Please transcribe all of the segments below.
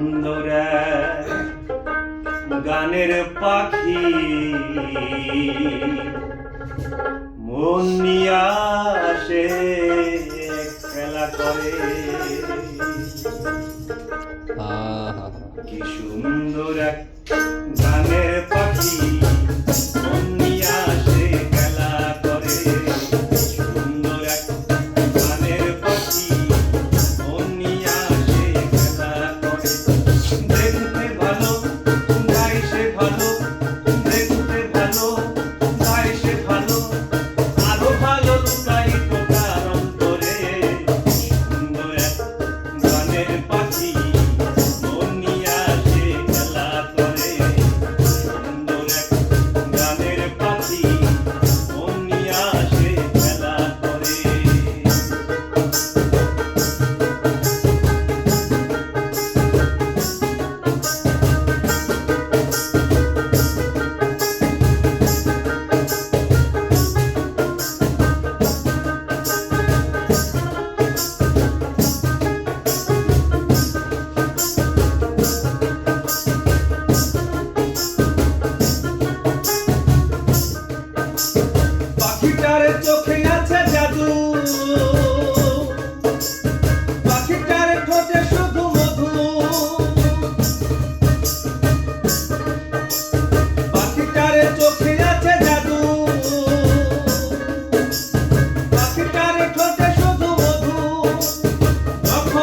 সুন্দর গানের পাখি। মন নিয়ে আসে খেলা করে। আহা কি সুন্দর এক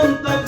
contact.